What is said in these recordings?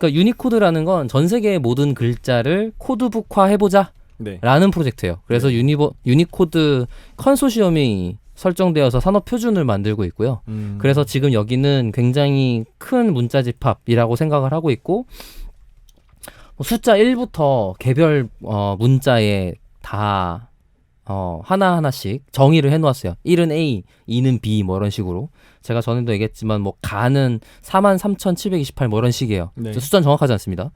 그러니까 유니코드라는 건 전 세계의 모든 글자를 코드북화 해보자 네. 라는 프로젝트예요. 그래서 유니버, 유니코드 컨소시엄이 설정되어서 산업 표준을 만들고 있고요. 음. 그래서 지금 여기는 굉장히 큰 문자 집합이라고 생각을 하고 있고 뭐 숫자 1부터 개별 어, 문자에 다 어, 하나하나씩 정의를 해놓았어요. 1은 A, 2는 B 뭐 이런 식으로. 제가 전에도 얘기했지만 뭐 가는 43,728뭐 이런 식이에요. 네. 숫자는 정확하지 않습니다.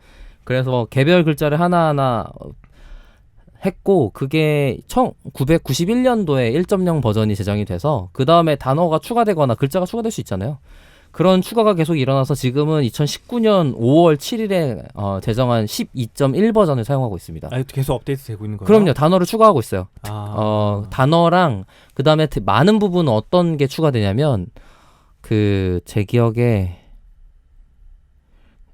그래서 개별 글자를 하나하나 어, 했고 그게 1991년도에 1.0 버전이 제정이 돼서 그 다음에 단어가 추가되거나 글자가 추가될 수 있잖아요. 그런 추가가 계속 일어나서 지금은 2019년 5월 7일에 어, 제정한 12.1 버전을 사용하고 있습니다. 아, 계속 업데이트 되고 있는 거예요? 그럼요, 단어를 추가하고 있어요. 아. 어, 단어랑 그 다음에 많은 부분은 어떤 게 추가되냐면 그 제 기억에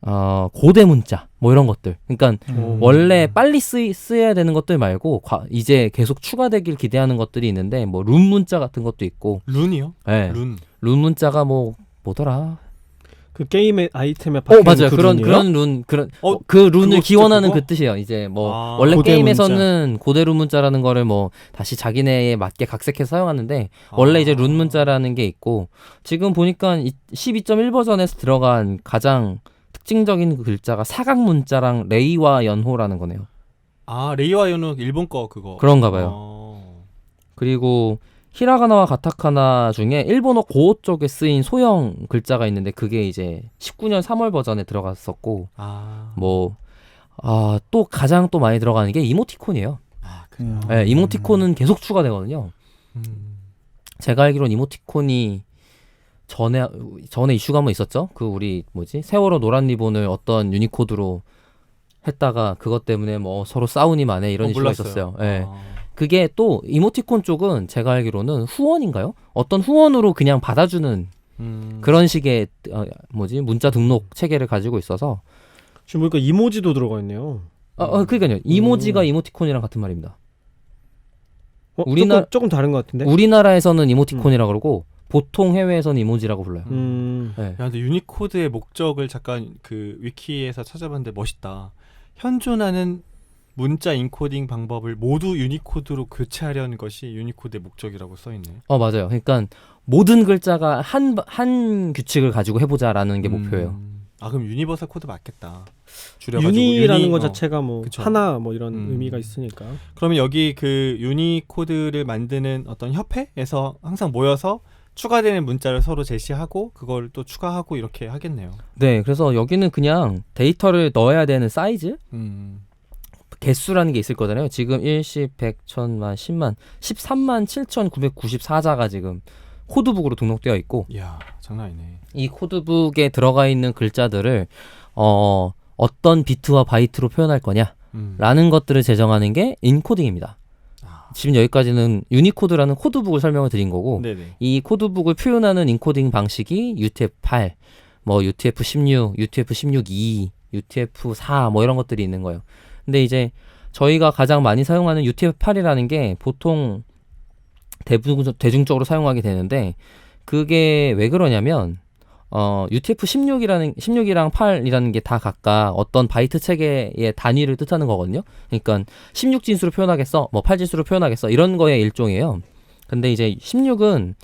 어, 고대 문자 뭐 이런 것들. 그러니까 음. 원래 빨리 쓰, 쓰여야 되는 것들 말고 과, 이제 계속 추가되길 기대하는 것들이 있는데 뭐 룬 문자 같은 것도 있고 룬이요? 예. 룬. 룬 문자가 뭐 뭐더라? 그 게임의 아이템에 어 박히는 맞아요 그 그런 룬이에요? 그런 룬 그런 어, 그 룬을 그거 진짜 기원하는 그거? 그 뜻이에요 이제 뭐 아, 원래 고대 게임에서는 고대 룬 문자라는 거를 뭐 다시 자기네에 맞게 각색해서 사용하는데 원래 아. 이제 룬 문자라는 게 있고 지금 보니까 12.1 버전에서 들어간 가장 특징적인 그 글자가 사각 문자랑 레이와 연호라는 거네요 아, 레이와 연우 일본 거 그거. 그런가 봐요 어. 그리고 히라가나와 가타카나 중에 일본어 고어 쪽에 쓰인 소형 글자가 있는데 그게 이제 19년 3월 버전에 들어갔었고 아. 뭐 아, 또 가장 또 많이 들어가는 게 이모티콘이에요. 아, 그래요. 네, 이모티콘은 계속 추가되거든요. 음. 제가 알기로는 이모티콘이 전에 전에 이슈가 한번 있었죠. 그 우리 뭐지 세월호 노란 리본을 어떤 유니코드로 했다가 그것 때문에 뭐 서로 싸우니 마네 이런 어, 이슈가 몰랐어요. 있었어요. 예. 아. 그게 또 이모티콘 쪽은 제가 알기로는 후원인가요? 어떤 후원으로 그냥 받아주는 음. 그런 식의 어, 뭐지 문자 등록 체계를 가지고 있어서 지금 보니까 이모지도 들어가 있네요. 어, 어 그러니까요 이모지가 이모티콘이랑 같은 말입니다. 어, 우리나라- 조금, 조금 다른 것 같은데. 우리나라에서는 이모티콘이라고 그러고 보통 해외에서는 이모지라고 불러요. 음. 네. 야, 근데 유니코드의 목적을 잠깐 그 위키에서 찾아봤는데 멋있다. 현존하는 문자 인코딩 방법을 모두 유니코드로 교체하려는 것이 유니코드의 목적이라고 써 있네. 어 맞아요. 그러니까 모든 글자가 한 한 규칙을 가지고 해보자라는 게 목표예요. 음. 아 그럼 유니버설 코드 맞겠다. 줄여가지고 유니라는 유니- 것 어. 자체가 뭐 그쵸. 하나 뭐 이런 음. 의미가 있으니까. 그러면 여기 그 유니코드를 만드는 어떤 협회에서 항상 모여서 추가되는 문자를 서로 제시하고 그걸 또 추가하고 이렇게 하겠네요. 네, 그래서 여기는 그냥 데이터를 넣어야 되는 사이즈 음. 개수라는 게 있을 거잖아요. 지금 1, 10, 100, 1000만, 10만, 13만 7,994자가 지금 코드북으로 등록되어 있고 이야 장난 아니네. 이 코드북에 들어가 있는 글자들을 어 어떤 비트와 바이트로 표현할 거냐라는 음. 것들을 제정하는 게 인코딩입니다. 아. 지금 여기까지는 유니코드라는 코드북을 설명을 드린 거고 네네. 이 코드북을 표현하는 인코딩 방식이 UTF-8, 뭐 UTF-16, UTF-16E, UTF-4 뭐 이런 것들이 있는 거예요. 근데 이제 저희가 가장 많이 사용하는 UTF-8이라는 게 보통 대중, 대중적으로 사용하게 되는데 그게 왜 그러냐면 어, UTF-16이라는 16이랑 8이라는 게 다 각각 어떤 바이트 체계의 단위를 뜻하는 거거든요. 그러니까 16 진수로 표현하겠어, 뭐 8 진수로 표현하겠어 이런 거의 일종이에요. 근데 이제 16은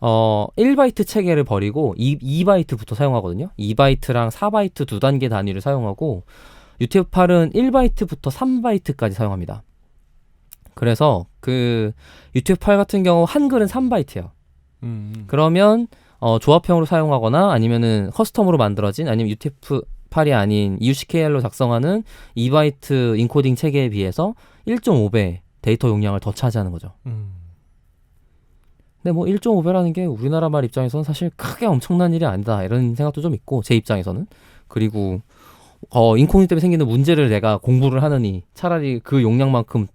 어 1바이트 체계를 버리고 2, 2바이트부터 사용하거든요. 2바이트랑 4바이트 두 단계 단위를 사용하고 UTF-8은 1바이트부터 3바이트까지 사용합니다. 그래서 그 UTF-8 같은 경우 한글은 3바이트예요. 음. 그러면 어, 조합형으로 사용하거나 아니면은 커스텀으로 만들어진 아니면 UTF-8이 아닌 UCKL로 작성하는 2바이트 인코딩 체계에 비해서 1.5배 데이터 용량을 더 차지하는 거죠. 음. 근데 뭐 1.5배라는 게 우리나라 말 입장에서는 사실 크게 엄청난 일이 아니다 이런 생각도 좀 있고 제 입장에서는 그리고 어 인코딩 때문에 생기는 문제를 내가 공부를 하느니 차라리 그 용량만큼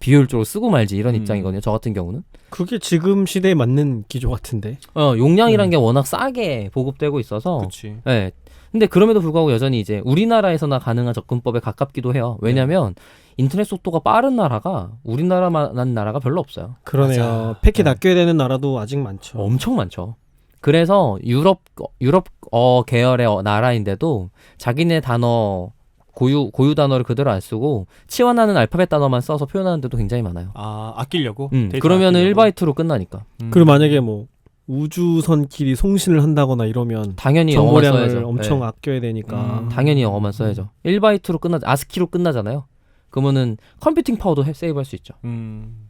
비효율적으로 쓰고 말지 이런 음. 입장이거든요. 저 같은 경우는 그게 지금 시대에 맞는 기조 같은데. 어 용량이란 음. 게 워낙 싸게 보급되고 있어서 그렇지. 네. 근데 그럼에도 불구하고 여전히 이제 우리나라에서나 가능한 접근법에 가깝기도 해요. 왜냐면 인터넷 속도가 빠른 나라가 우리나라만 한 나라가 별로 없어요. 그러네요. 맞아. 패킷 네. 아껴야 되는 나라도 아직 많죠. 엄청 많죠. 그래서 유럽 유럽 어 계열의 어- 나라인데도 자기네 단어 고유 고유 단어를 그대로 안 쓰고 치환하는 알파벳 단어만 써서 표현하는 데도 굉장히 많아요. 아 아끼려고. 음, 그러면은 아끼려고? 1바이트로 끝나니까 음. 그리고 만약에 뭐 우주선끼리 송신을 한다거나 이러면 당연히 영어만 정보량을 써야죠. 엄청 네. 아껴야 되니까. 음. 당연히 영어만 써야죠. 1바이트로 끝나 아스키로 끝나잖아요. 그러면은 컴퓨팅 파워도 해- 세이브할 수 있죠. 음.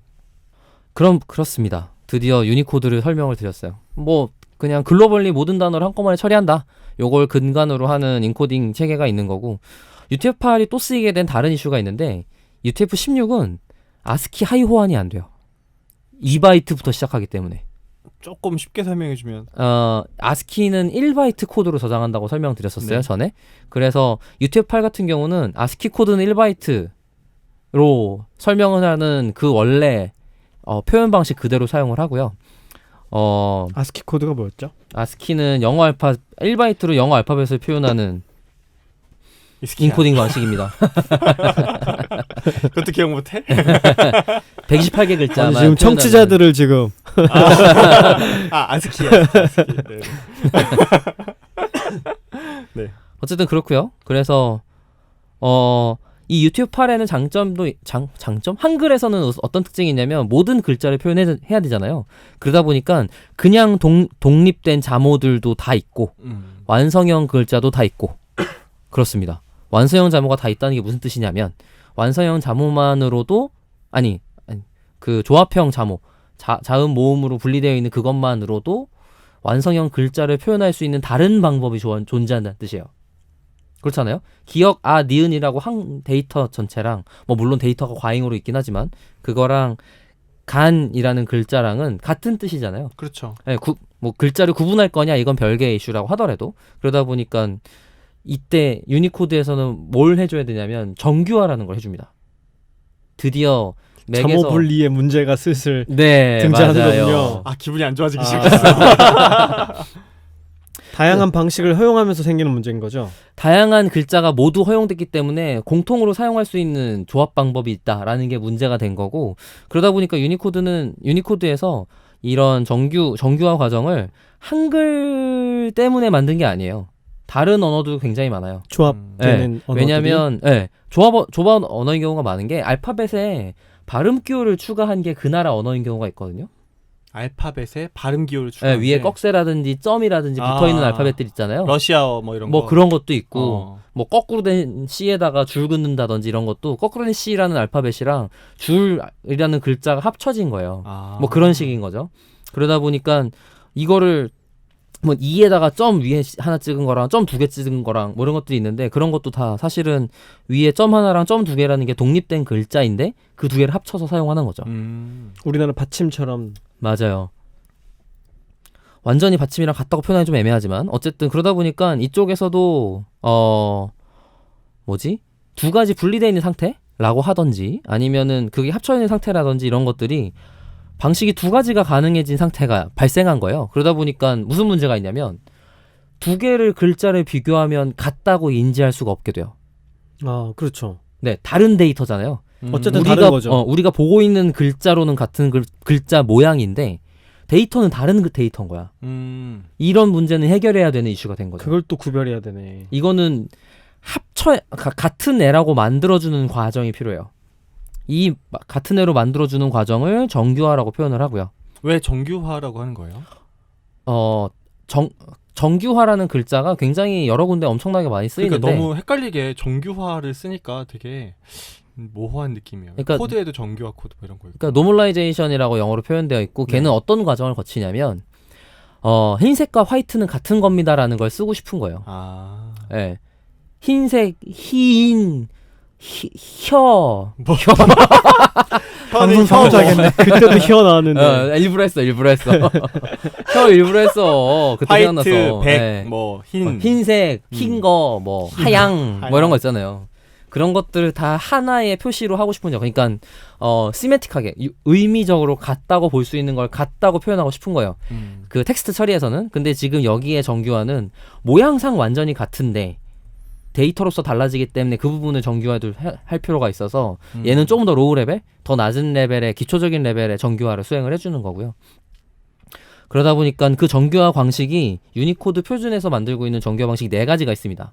그럼 그렇습니다. 드디어 유니코드를 설명을 드렸어요. 뭐 그냥 글로벌리 모든 단어를 한꺼번에 처리한다. 요걸 근간으로 하는 인코딩 체계가 있는 거고 UTF-8이 또 쓰이게 된 다른 이슈가 있는데 UTF-16은 아스키 하이 호환이 안 돼요. 2바이트부터 시작하기 때문에 조금 쉽게 설명해 주면 어, 아스키는 1바이트 코드로 저장한다고 설명드렸었어요, 네. 전에. 그래서 UTF-8 같은 경우는 아스키 코드는 1바이트로 설명을 하는 그 원래 어, 표현 방식 그대로 사용을 하고요. 어, 아스키 코드가 뭐였죠? 아스키는 영어 알파 1바이트로 영어 알파벳을 표현하는 이스키야. 인코딩 방식입니다. 그것도 기억 못해? 128개 글자만 아니, 지금 표현하는- 청취자들을 지금 아 아스키야. 아스키. 네. 어쨌든 그렇고요. 그래서 어, 이 유튜브 8에는 장점도 장, 장점 한글에서는 어- 어떤 특징이 있냐면 모든 글자를 표현해야 되잖아요. 그러다 보니까 그냥 동, 독립된 자모들도 다 있고 음. 완성형 글자도 다 있고 그렇습니다. 완성형 자모가 다 있다는 게 무슨 뜻이냐면 완성형 자모만으로도 아니, 아니 그 조합형 자모 자, 자음 모음으로 분리되어 있는 그것만으로도 완성형 글자를 표현할 수 있는 다른 방법이 조- 존재한다는 뜻이에요. 그렇잖아요. 기억 아 니은이라고 한 데이터 전체랑 뭐 물론 데이터가 과잉으로 있긴 하지만 그거랑 간이라는 글자랑은 같은 뜻이잖아요. 그렇죠. 예, 구, 뭐 글자를 구분할 거냐 이건 별개의 이슈라고 하더라도 그러다 보니까 이때 유니코드에서는 뭘 해줘야 되냐면 정규화라는 걸 해줍니다. 드디어 맥에서 자모 분리의 문제가 슬슬 네 등장하는군요. 맞아요. 아 기분이 안 좋아지기 아. 시작했어. 다양한 방식을 허용하면서 생기는 문제인 거죠. 다양한 글자가 모두 허용됐기 때문에 공통으로 사용할 수 있는 조합 방법이 있다라는 게 문제가 된 거고 그러다 보니까 유니코드는 유니코드에서 이런 정규 정규화 과정을 한글 때문에 만든 게 아니에요. 다른 언어도 굉장히 많아요. 조합되는 언어들이 왜냐면 예, 조합 조합 언어인 경우가 많은 게 알파벳에 발음 기호를 추가한 게 그 나라 언어인 경우가 있거든요. 알파벳에 발음 기호를 예, 추가. 위에 꺽쇠라든지 점이라든지 아. 붙어 있는 알파벳들 있잖아요. 러시아어 뭐 이런 뭐 거. 그런 것도 있고 어. 뭐 거꾸로 된 C에다가 줄 긋는다든지 이런 것도 거꾸로 된 C라는 알파벳이랑 줄이라는 글자가 합쳐진 거예요. 아. 뭐 그런 식인 거죠. 그러다 보니까 이거를 뭐 2에다가 점 위에 하나 찍은 거랑 점 두 개 찍은 거랑 뭐 이런 것들이 있는데 그런 것도 다 사실은 위에 점 하나랑 점 두 개라는 게 독립된 글자인데 그 두 개를 합쳐서 사용하는 거죠. 음. 우리나라 받침처럼 맞아요. 완전히 받침이랑 같다고 표현하기 좀 애매하지만 어쨌든 그러다 보니까 이쪽에서도 어 뭐지 두 가지 분리되어 있는 상태라고 하던지 아니면은 그게 합쳐 있는 상태라든지 이런 것들이 방식이 두 가지가 가능해진 상태가 발생한 거예요. 그러다 보니까 무슨 문제가 있냐면 두 개를 글자를 비교하면 같다고 인지할 수가 없게 돼요. 아 그렇죠. 네, 다른 데이터잖아요. 음. 어쨌든 우리가 다른 거죠. 어, 우리가 보고 있는 글자로는 같은 글, 글자 모양인데 데이터는 다른 그 데이터인 거야. 음. 이런 문제는 해결해야 되는 이슈가 된 거죠. 그걸 또 구별해야 되네. 이거는 합쳐 가- 같은 애라고 만들어주는 과정이 필요해요. 이 마- 같은 애로 만들어주는 과정을 정규화라고 표현을 하고요. 왜 정규화라고 하는 거예요? 어, 정 정규화라는 글자가 굉장히 여러 군데 엄청나게 많이 쓰이는데 그러니까 너무 헷갈리게 정규화를 쓰니까 되게 모호한 느낌이에요. 그러니까- 코드에도 정규화 코드 뭐 이런 거 있고. 그러니까 노멀라이제이션이라고 영어로 표현되어 있고 걔는 네. 어떤 과정을 거치냐면 어, 흰색과 화이트는 같은 겁니다라는 걸 쓰고 싶은 거예요. 아. 예. 흰색, 흰, 히, 혀. 뭐 방송 사무자겠네. 그때도 휘어 나왔는데. 어, 일부러 했어, 일부러 했어. 혀 일부러 했어. 그때 화이트, 생각났어. 백, 예. 뭐 흰. 어, 흰색, 음. 흰 거, 뭐 하양, 하양. 뭐 이런 거 있잖아요. 그런 것들을 다 하나의 표시로 하고 싶은 거죠. 그러니까 어 시메틱하게 유- 의미적으로 같다고 볼 수 있는 걸 같다고 표현하고 싶은 거예요. 음. 그 텍스트 처리에서는 근데 지금 여기에 정규화는 모양상 완전히 같은데 데이터로서 달라지기 때문에 그 부분을 정규화를 해- 할 필요가 있어서 음. 얘는 조금 더 로우 레벨, 더 낮은 레벨의 기초적인 레벨의 정규화를 수행을 해주는 거고요. 그러다 보니까 그 정교화 방식이 유니코드 표준에서 만들고 있는 정교화 방식이 네 가지가 있습니다.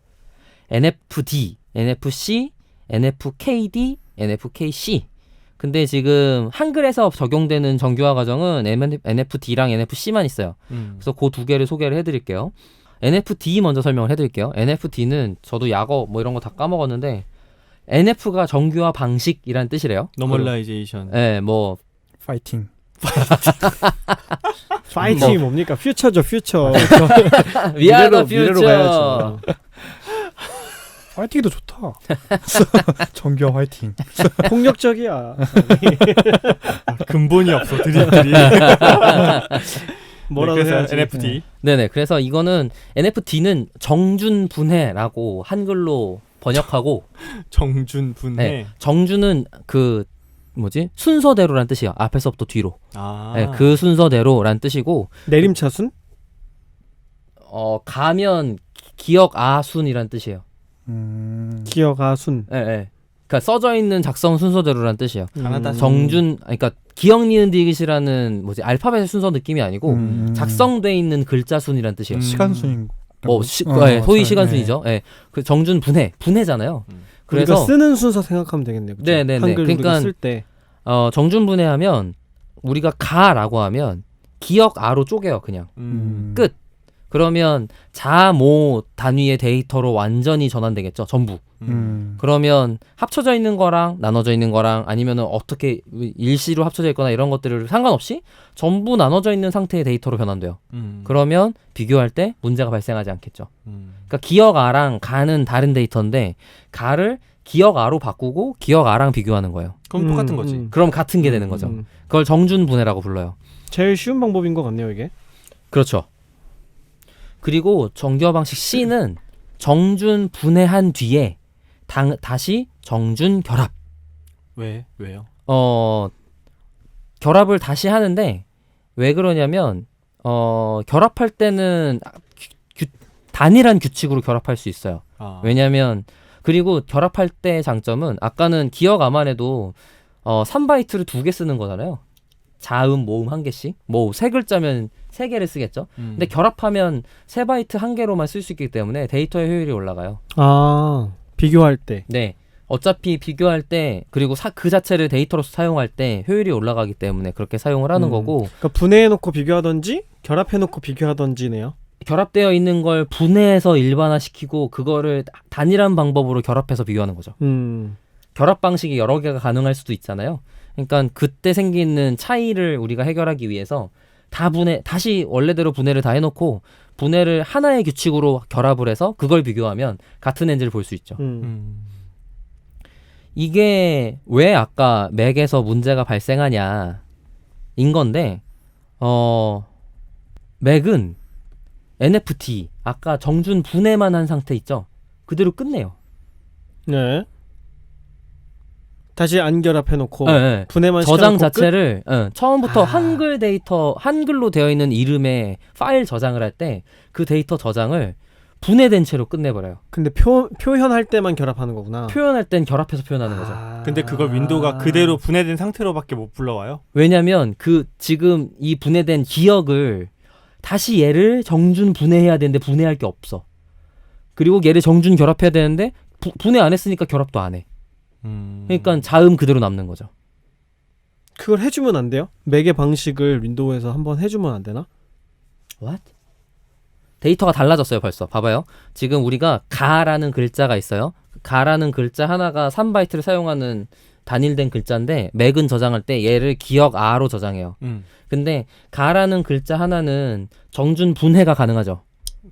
NFD, NFC, NFKD, NFKC. 근데 지금 한글에서 적용되는 정교화 과정은 NFD랑 NFC만 있어요. 음. 그래서 그 두 개를 소개를 해드릴게요. NFT 먼저 설명을 해드릴게요. NFT는 저도 약어 뭐 이런 거 다 까먹었는데 NF가 정교화 방식이란 뜻이래요. 노멀라이제이션. 네, 뭐 파이팅. 파이팅이 뭡니까? 퓨처죠, 퓨처. 위아더 미래로- 미래로. 가야죠. 파이팅도 좋다. 정규 화이팅. 폭력적이야. 근본이 없어 드립들이. 뭐라고 네, 해야지. NFT. 네 네. 그래서 이거는 NFT는 정준 분해라고 한글로 번역하고 정준 분해. 네. 정준은 그 뭐지 순서대로란 뜻이야. 앞에서부터 뒤로. 아. 네, 그 순서대로란 뜻이고 내림차순? 어 가면 기억 아순이란 뜻이에요. 음. 기억 아 순. 예, 예. 그러니까 써져 있는 작성 순서대로란 뜻이에요. 가나다 음. 정준, 그러니까 기억 니은 디귿이라는 뭐지 알파벳의 순서 느낌이 아니고 음. 작성돼 있는 글자 순이란 뜻이에요. 음. 시간 순인. 뭐 시, 어, 예, 소위 네. 시간 순이죠. 예. 그 정준 분해, 분해잖아요. 음. 그래서 우리가 쓰는 순서 생각하면 되겠네요. 그죠? 네네네. 한글 그러니까 쓸 때. 어 정준 분해하면 우리가 가라고 하면 기억 아로 쪼개요 그냥. 음. 끝. 그러면 자모 단위의 데이터로 완전히 전환되겠죠. 전부. 음. 그러면 합쳐져 있는 거랑 나눠져 있는 거랑 아니면은 어떻게 일시로 합쳐져 있거나 이런 것들을 상관없이 전부 나눠져 있는 상태의 데이터로 변환돼요. 음. 그러면 비교할 때 문제가 발생하지 않겠죠. 음. 그러니까 기억 아랑 가는 다른 데이터인데 가를 기억 아로 바꾸고 기억 아랑 비교하는 거예요. 그럼 음, 똑같은 거지. 음. 그럼 같은 게 되는 거죠. 음. 그걸 정준 분해라고 불러요. 제일 쉬운 방법인 것 같네요, 이게. 그렇죠. 그리고 정교화 방식 C는 정준 분해한 뒤에 당, 다시 정준 결합. 왜? 왜요? 어 결합을 다시 하는데 왜 그러냐면 어 결합할 때는 규- 단일한 규칙으로 결합할 수 있어요. 아. 왜냐면 그리고 결합할 때 장점은 아까는 기억 암만해도 어 3바이트를 두 개 쓰는 거잖아요. 자음 모음 한 개씩. 뭐 세 글자면 세 개를 쓰겠죠. 음. 근데 결합하면 세 바이트 한 개로만 쓸 수 있기 때문에 데이터의 효율이 올라가요. 아, 비교할 때. 네. 어차피 비교할 때 그리고 사, 그 자체를 데이터로서 사용할 때 효율이 올라가기 때문에 그렇게 사용을 하는 음. 거고 그러니까 분해해놓고 비교하던지 결합해놓고 비교하던지네요. 결합되어 있는 걸 분해해서 일반화시키고 그거를 단일한 방법으로 결합해서 비교하는 거죠. 음. 결합 방식이 여러 개가 가능할 수도 있잖아요. 그러니까 그때 생기는 차이를 우리가 해결하기 위해서 다 분해 다시 원래대로 분해를 다 해놓고 분해를 하나의 규칙으로 결합을 해서 그걸 비교하면 같은 엔지를 볼수 있죠. 음. 음. 이게 왜 아까 맥에서 문제가 발생하냐 인 건데 어 맥은 NFT 아까 정준 분해만 한 상태 있죠 그대로 끝내요 네. 다시 안 결합해놓고 네, 네. 분해만 저장 시켜놓고 끝? 자체를 어, 처음부터 아. 한글 데이터 한글로 되어 있는 이름의 파일 저장을 할 때 그 데이터 저장을 분해된 채로 끝내버려요 근데 표, 표현할 때만 결합하는 거구나. 표현할 땐 결합해서 표현하는 거죠 아. 근데 그걸 윈도우가 그대로 분해된 상태로밖에 못 불러와요? 왜냐면 그 지금 이 분해된 기억을 다시 얘를 정준 분해해야 되는데 분해할 게 없어. 그리고 얘를 정준 결합해야 되는데 부- 분해 안 했으니까 결합도 안 해. 음. 그러니까 자음 그대로 남는 거죠. 그걸 해주면 안 돼요? 맥의 방식을 윈도우에서 한번 해주면 안 되나? What? 데이터가 달라졌어요, 벌써. 봐봐요. 지금 우리가 가라는 글자가 있어요. 가라는 글자 하나가 3바이트를 사용하는 단일된 글자인데 맥은 저장할 때 얘를 기억 아로 저장해요. 음. 근데 가라는 글자 하나는 정준 분해가 가능하죠.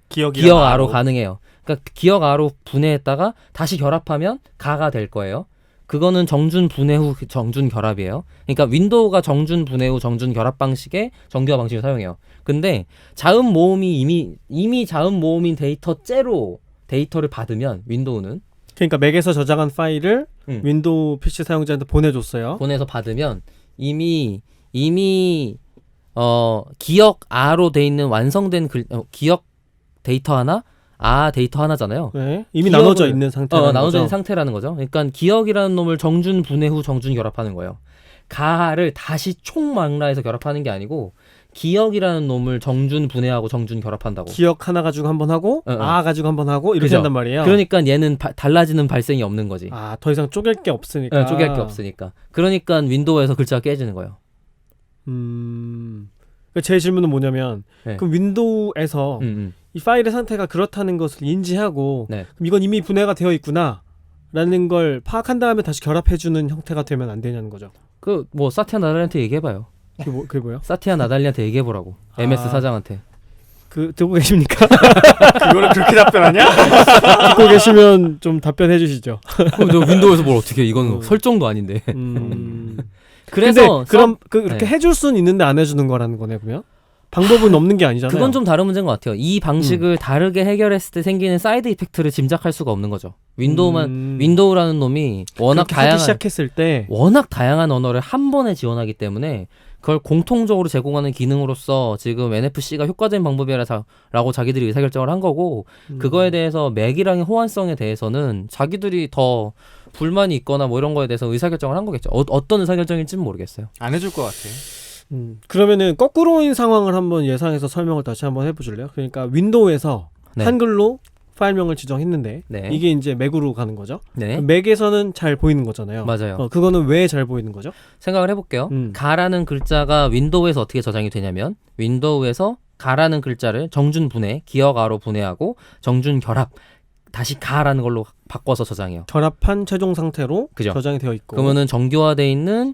기억이랑 기억 아로 가능해요. 그러니까 기억 아로 분해했다가 다시 결합하면 가가 될 거예요. 그거는 정준 분해 후 정준 결합이에요. 그러니까 윈도우가 정준 분해 후 정준 결합 방식의 정교화 방식을 사용해요. 근데 자음 모음이 이미 이미 자음 모음인 데이터째로 데이터를 받으면 윈도우는 그러니까 맥에서 저장한 파일을 음. 윈도우 PC 사용자한테 보내줬어요. 보내서 받으면 이미 이미 어 기억 아로 돼 있는 완성된 글 어, 기억 데이터 하나 아 데이터 하나잖아요. 네. 이미 기억을- 나눠져 있는 상태라는 어, 나눠져 있는. 상태라는 거죠. 그러니까 기억이라는 놈을 정준 분해 후 정준 결합하는 거예요. 가를 다시 총망라해서 결합하는 게 아니고 기억이라는 놈을 정준 분해하고 정준 결합한다고. 기억 하나 가지고 한 번 하고 어, 어. 아 가지고 한 번 하고 이렇게 그죠. 한단 말이에요. 그러니까 얘는 바- 달라지는 발생이 없는 거지. 아 더 이상 쪼갤 게 없으니까. 예, 쪼갤 게 없으니까. 그러니까 윈도우에서 글자가 깨지는 거예요. 음. 그제 질문은 뭐냐면 네. 그럼 윈도우에서 음, 음. 이 파일의 상태가 그렇다는 것을 인지하고 네. 그럼 이건 이미 분해가 되어 있구나라는 걸 파악한 다음에 다시 결합해주는 형태가 되면 안 되냐는 거죠. 그 뭐 사티아 나달리한테 얘기해 봐요. 그게, 뭐, 그게 뭐요? 사티아 나달리한테 얘기해 보라고. MS 아. 사장한테. 그 듣고 계십니까? 그거를 그렇게 답변하냐? 듣고 계시면 좀 답변해 주시죠. 그럼 너 윈도우에서 뭘 어떻게 해? 이건 어. 설정도 아닌데. 음. 그래서 그럼 그 이렇게 네. 해줄 수는 있는데 안 해주는 거라는 거네 그러면 방법은 없는 게 아니잖아요. 그건 좀 다른 문제인 것 같아요. 이 방식을 다르게 해결했을 때 생기는 사이드 이펙트를 짐작할 수가 없는 거죠. 윈도우만 음. 윈도우라는 놈이 워낙 그렇게 다양한 시작했을 때 워낙 다양한 언어를 한 번에 지원하기 때문에 그걸 공통적으로 제공하는 기능으로서 지금 NFC가 효과적인 방법이라고 자기들이 의사결정을 한 거고 음. 그거에 대해서 맥이랑의 호환성에 대해서는 자기들이 더 불만이 있거나 뭐 이런 거에 대해서 의사결정을 한 거겠죠. 어, 어떤 의사결정일지는 모르겠어요. 안 해줄 것 같아. 음. 그러면은 거꾸로인 상황을 한번 예상해서 설명을 다시 한번 해보실래요? 그러니까 윈도우에서 네. 한글로 파일명을 지정했는데 네. 이게 이제 맥으로 가는 거죠. 네. 맥에서는 잘 보이는 거잖아요. 맞아요. 어, 그거는 왜 잘 보이는 거죠? 생각을 해볼게요. 음. 가라는 글자가 윈도우에서 어떻게 저장이 되냐면 윈도우에서 가라는 글자를 정준 분해, 기억아로 분해하고 정준 결합 다시 가라는 걸로 바꿔서 저장해요. 결합한 최종 상태로 그죠. 저장이 되어 있고. 그러면은 정교화돼 있는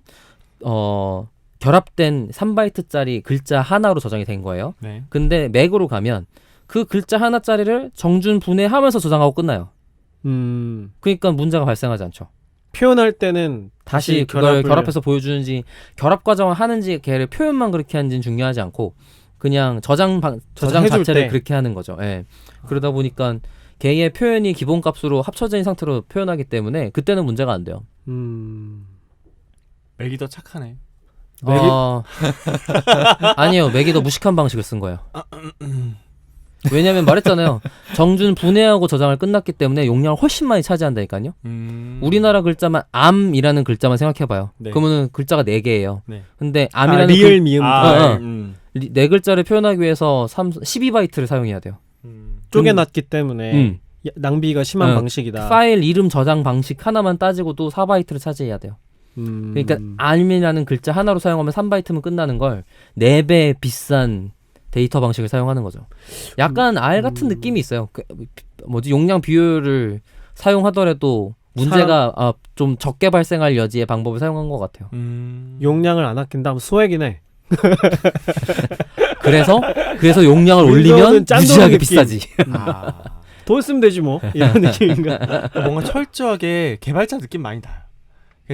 어 결합된 3바이트짜리 글자 하나로 저장이 된 거예요. 네. 근데 맥으로 가면 그 글자 하나짜리를 정준 분해하면서 저장하고 끝나요. 음, 그러니까 문제가 발생하지 않죠. 표현할 때는 다시 그걸 결합해서 보여주는지 결합 과정을 하는지 걔를 표현만 그렇게 하는지는 중요하지 않고 그냥 저장 방, 저장 자체를 때. 그렇게 하는 거죠. 예. 그러다 보니까 걔의 표현이 기본 값으로 합쳐진 상태로 표현하기 때문에 그때는 문제가 안 돼요. 음, 맥이 더 착하네. 맥이- 어... 아니요, 맥이 더 무식한 방식을 쓴 거예요. 왜냐면 말했잖아요. 정준 분해하고 저장을 끝났기 때문에 용량을 훨씬 많이 차지한다니까요. 음. 우리나라 글자만 암이라는 글자만 생각해봐요. 네. 그러면은 글자가 네 개예요. 네. 근데 아, 암이라는 리을 미음 아, 어, 어. 음. 글, 네 글자를 표현하기 위해서 3, 12바이트를 사용해야 돼요. 음. 쪼개놨기 때문에 음. 야- 낭비가 심한 어, 방식이다. 파일 이름 저장 방식 하나만 따지고도 4바이트를 차지해야 돼요. 음, 그러니까 암이라는 글자 하나로 사용하면 3바이트면 끝나는 걸 4배 비싼 데이터 방식을 사용하는 거죠. 약간 R 같은 음. 느낌이 있어요. 그, 뭐지 용량 비율을 사용하더라도 문제가 아, 좀 적게 발생할 여지의 방법을 사용한 것 같아요. 음. 용량을 안 아낀다면 소액이네. 그래서 그래서 용량을 올리면 무지하게 느낌. 비싸지. 아. 돈 쓰면 되지 뭐 이런 느낌인가. 그러니까 뭔가 철저하게 개발자 느낌 많이 나요.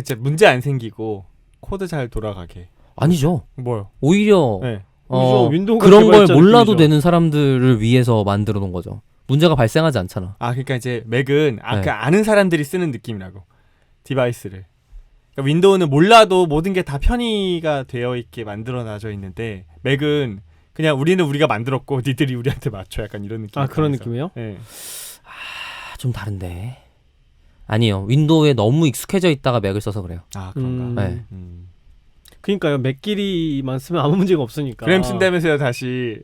진짜 문제 안 생기고 코드 잘 돌아가게. 아니죠. 뭐요? 오히려 네. 어, 그죠, 윈도우가 그런 걸 몰라도. 되는 사람들을 위해서 만들어 놓은 거죠. 문제가 발생하지 않잖아. 아 그러니까 이제 맥은 아, 네. 그 아는 사람들이 쓰는 느낌이라고 디바이스를. 그러니까 윈도우는 몰라도 모든 게 다 편의가 되어 있게 만들어놔져 있는데 맥은 그냥 우리는 우리가 만들었고 니들이 우리한테 맞춰 약간 이런 느낌. 아 그런 느낌이에요? 네. 아, 좀 다른데. 아니요. 윈도우에 너무 익숙해져 있다가 맥을 써서 그래요. 아 그런가. 음. 네. 음. 그러니까요. 맥끼리만 쓰면 아무 문제가 없으니까. 그램 쓴다면서요 다시.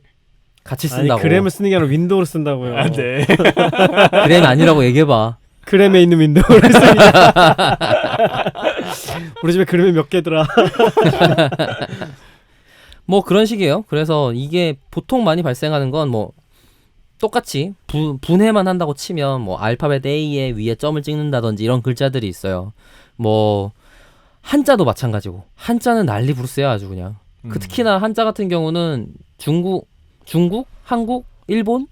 같이 아니 쓴다고. 그램을 쓰는 게 아니라 윈도우를 쓴다고요. 아 네. 그램 아니라고 얘기해봐. 그램에 있는 윈도우를 쓰니까. 우리 집에 그램이 몇 개더라. 뭐 그런 식이에요. 그래서 이게 보통 많이 발생하는 건 뭐 똑같이 부, 분해만 한다고 치면 뭐 알파벳 A에 위에 점을 찍는다든지 이런 글자들이 있어요. 뭐 한자도 마찬가지고 한자는 난리 부르스요 아주 그냥. 그 음. 특히나 한자 같은 경우는 중국, 중국, 한국, 일본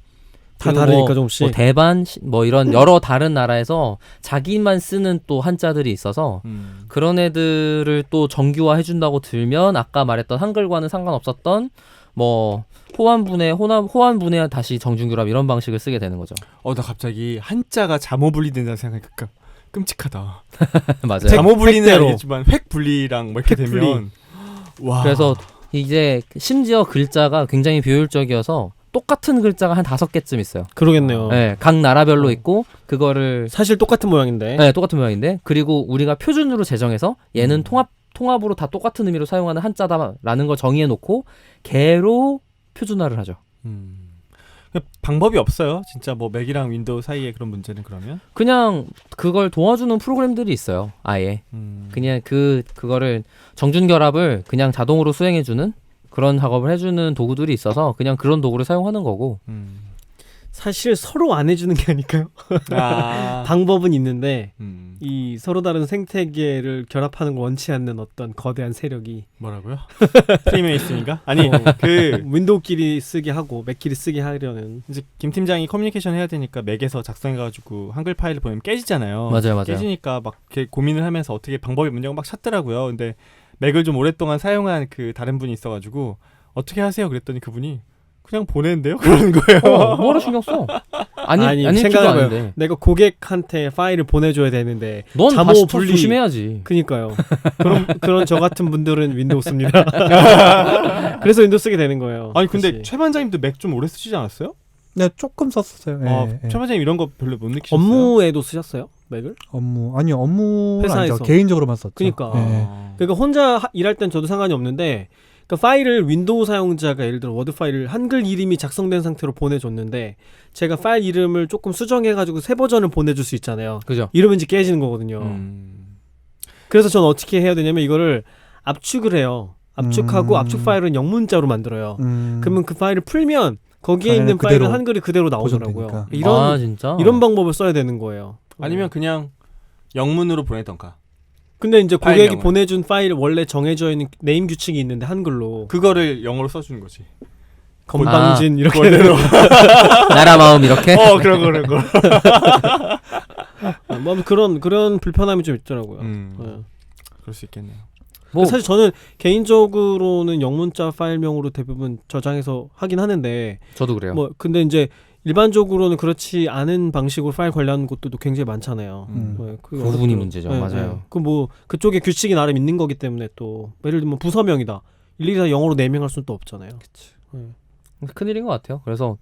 다 그리고 다르니까 뭐, 조금씩. 뭐 대만 시- 뭐 이런 여러 다른 나라에서 자기만 쓰는 또 한자들이 있어서 음. 그런 애들을 또 정규화 해준다고 들면 아까 말했던 한글과는 상관없었던 뭐 호환 분해, 호남, 호환 분해 다시 정준규랍 이런 방식을 쓰게 되는 거죠. 어 나 갑자기 한자가 분리된다는 생각이 끔- 끔찍하다. 맞아요. 잠호 분리는. 아니지만 획 분리랑 뭐 이렇게 획 분리. 되면 와. 그래서 이제 심지어 글자가 굉장히 비효율적이어서 똑같은 글자가 한 다섯 개쯤 있어요. 그러겠네요. 네, 각 나라별로 어. 있고 그거를 사실 똑같은 모양인데. 네, 똑같은 모양인데 그리고 우리가 표준으로 제정해서 얘는 음. 통합 통합으로 다 똑같은 의미로 사용하는 한자다라는 걸 정의해 놓고 개로 표준화를 하죠. 음. 방법이 없어요. 진짜 뭐 맥이랑 윈도우 사이에 그런 문제는 그러면. 그냥 그걸 도와주는 프로그램들이 있어요. 아예 음. 그냥 그 그거를 정준 결합을 그냥 자동으로 수행해 주는 그런 작업을 해주는 도구들이 있어서 그냥 그런 도구를 사용하는 거고 음. 사실 서로 안 해주는 게 아닐까요? 아. 방법은 있는데 음. 이 서로 다른 생태계를 결합하는 걸 원치 않는 어떤 거대한 세력이 뭐라고요? 프리메이슨인가? 아니 어, 그 윈도우끼리 쓰게 하고 맥끼리 쓰게 하려는 이제 김 팀장이 커뮤니케이션 해야 되니까 맥에서 작성해가지고 한글 파일을 보내면 깨지잖아요. 맞아요, 맞아요. 깨지니까 막 이렇게 고민을 하면서 어떻게 방법이 문제가 막 찾더라고요. 근데 맥을 좀 오랫동안 사용한 그 다른 분이 있어가지고 어떻게 하세요? 그랬더니 그분이 그냥 보내는데요? 그러는 거예요. 어, 뭐라 신경 써? 아니 아니, 아니 생각 생각해봐요. 내가 고객한테 파일을 보내줘야 되는데 넌 잠오 다시 분리. 조심해야지. 그니까요. 그런 그런 저 같은 분들은 윈도우 씁니다. 그래서 윈도우 쓰게 되는 거예요. 아니 근데 다시. 최 반장님도 맥 좀 오래 쓰시지 않았어요? 네 조금 썼었어요. 예, 아, 예. 최 반장님 이런 거 별로 못 느끼셨어요? 업무에도 쓰셨어요? 맥을? 업무 아니요 업무는 회사에서. 아니죠. 개인적으로만 썼죠. 그니까. 예. 아. 그러니까 혼자 하- 일할 땐 저도 상관이 없는데 그러니까 파일을 윈도우 사용자가 예를 들어 워드 파일을 한글 이름이 작성된 상태로 보내줬는데 제가 파일 이름을 조금 수정해가지고 새 버전을 보내줄 수 있잖아요. 그죠? 이러면 이제 깨지는 거거든요. 음. 그래서 저는 어떻게 해야 되냐면 이거를 압축을 해요. 압축하고 음. 압축 파일은 영문자로 만들어요. 음, 그러면 그 파일을 풀면 거기에 파일은 있는 그대로 파일은 한글이 그대로 나오더라고요. 보존되니까. 이런 아 진짜. 이런 방법을 써야 되는 거예요. 아니면 그냥 영문으로 보내던가. 근데 이제 고객이 영문. 보내준 파일 원래 정해져 있는 네임 규칙이 있는데 한글로 그거를 영어로 써주는 거지. 건방진 이렇게 그대로. 나라 마음 이렇게. 어 그런 거 그런 거. 뭐 그런 그런 불편함이 좀 있더라고요. 음. 예. 그럴 수 있겠네요. 뭐 사실 저는 개인적으로는 영문자 파일명으로 대부분 저장해서 하긴 하는데 저도 그래요. 뭐 근데 이제 일반적으로는 그렇지 않은 방식으로 파일 관리하는 곳들도 굉장히 많잖아요. 음. 네, 그 부분이 문제죠. 네, 맞아요. 그뭐 그쪽에 규칙이 나름 있는 거기 때문에 또 예를 들면 부서명이다. 일일이 다 영어로 네명할 수는 또 없잖아요. 네. 큰일인 것 같아요. 그래서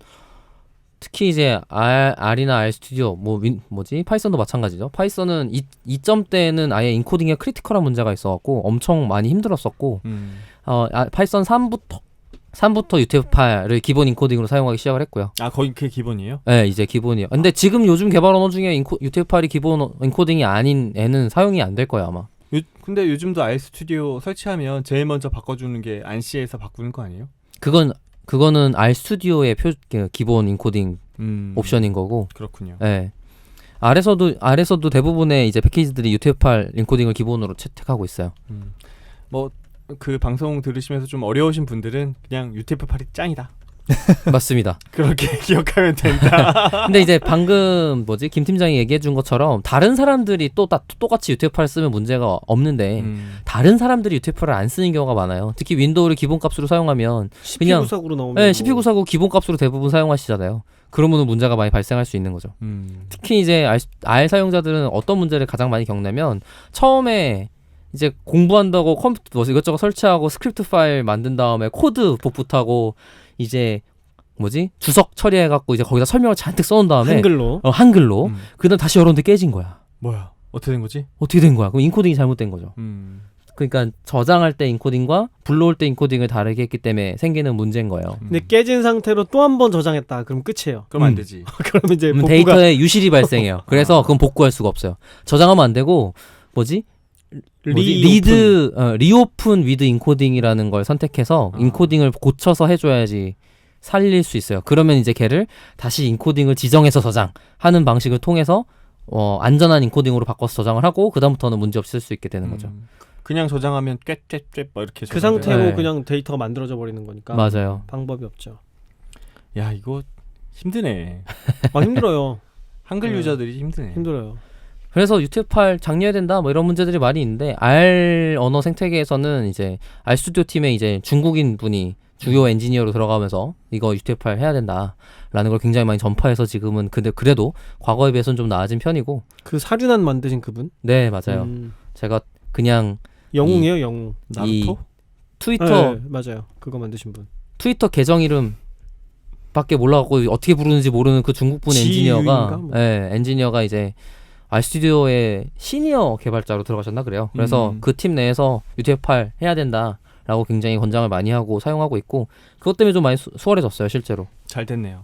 특히 이제 R, R이나 R 스튜디오 뭐 윈, 뭐지 파이썬도 마찬가지죠. 파이썬은 이, 이점 때는 아예 인코딩에 크리티컬한 문제가 있어갖고 엄청 많이 힘들었었고 음. 어, 아, 파이썬 3부터 3부터 UTF-8을 기본 인코딩으로 사용하기 시작을 했고요. 아 거의 그게 기본이에요? 네, 이제 기본이요. 근데 지금 요즘 개발 언어 중에 인코, UTF-8이 기본 인코딩이 아닌 애는 사용이 안 될 거예요 아마. 요, 근데 요즘도 아이 스튜디오 설치하면 제일 먼저 바꿔주는 게 안시에서 바꾸는 거 아니에요? 그건 그거는 R 스튜디오의 표, 그 기본 인코딩 음. 옵션인 거고. 그렇군요. 네. 아래서도 아래서도 대부분의 이제 패키지들이 UTF-8 인코딩을 기본으로 채택하고 있어요. 음. 뭐 그 방송 들으시면서 좀 어려우신 분들은 그냥 UTF-8이 짱이다. 맞습니다. 그렇게 기억하면 된다. 근데 이제 방금 뭐지 김 팀장이 얘기해 준 것처럼 다른 사람들이 또 다 똑같이 UTF-8을 쓰면 문제가 없는데 음. 다른 사람들이 UTF-8을 안 쓰는 경우가 많아요. 특히 윈도우를 기본 값으로 사용하면 CPU 구사구로 나오면 네, 뭐 CPU 구사고 기본 값으로 대부분 사용하시잖아요. 그러면 문제가 많이 발생할 수 있는 거죠. 음. 특히 이제 R, R 사용자들은 어떤 문제를 가장 많이 겪냐면 처음에 이제 공부한다고 컴퓨터 뭐 이것저것 설치하고 스크립트 파일 만든 다음에 코드 복붙하고 이제 뭐지 주석 처리해갖고 이제 거기다 설명을 잔뜩 써놓은 다음에 한글로 어, 한글로 음. 그다음 다시 열었는데 깨진 거야. 뭐야? 어떻게 된 거지? 어떻게 된 거야? 그럼 인코딩이 잘못된 거죠. 음. 그러니까 저장할 때 인코딩과 불러올 때 인코딩을 다르게 했기 때문에 생기는 문제인 거예요. 근데 깨진 상태로 또 한 번 저장했다. 그럼 끝이에요. 그럼 안 음. 되지. 그러면 이제 그럼 복구가 데이터에 유실이 발생해요. 그래서 그건 복구할 수가 없어요. 저장하면 안 되고 뭐지? 리오픈. 리드 어, 리오픈 위드 인코딩이라는 걸 선택해서 아. 인코딩을 고쳐서 해줘야지 살릴 수 있어요. 그러면 이제 걔를 다시 인코딩을 지정해서 저장하는 방식을 통해서 어, 안전한 인코딩으로 바꿔서 저장을 하고 그 다음부터는 문제 없이 쓸 수 있게 되는 거죠. 음. 그냥 저장하면 꿰쬐쬐 뭐 이렇게 그 저장돼요. 상태로 네. 그냥 데이터가 만들어져 버리는 거니까 맞아요. 방법이 없죠. 야 이거 힘드네. 아 힘들어요. 한글 네. 유저들이 힘드네. 힘들어요. 그래서 UTF-8 장려해야 된다 뭐 이런 문제들이 많이 있는데 R 언어 생태계에서는 이제 R 스튜디오 팀에 이제 중국인 분이 주요 엔지니어로 들어가면서 이거 UTF-8 해야 된다라는 걸 굉장히 많이 전파해서 지금은 근데 그래도 과거에 비해서는 좀 나아진 편이고 그 사륜안 만드신 그분? 네 맞아요 음, 제가 그냥 영웅이에요, 영웅. 나루토? 트위터 네, 맞아요. 그거 만드신 분. 트위터 계정 이름 밖에 몰라갖고 어떻게 부르는지 모르는 그 중국 분 지유인가? 엔지니어가 뭐. 예 엔지니어가 이제 알스튜디오의 시니어 개발자로 들어가셨나 그래요. 그래서 음. 그 팀 내에서 UTF-8 해야 된다라고 굉장히 권장을 많이 하고 사용하고 있고 그것 때문에 좀 많이 수, 수월해졌어요 실제로. 잘 됐네요.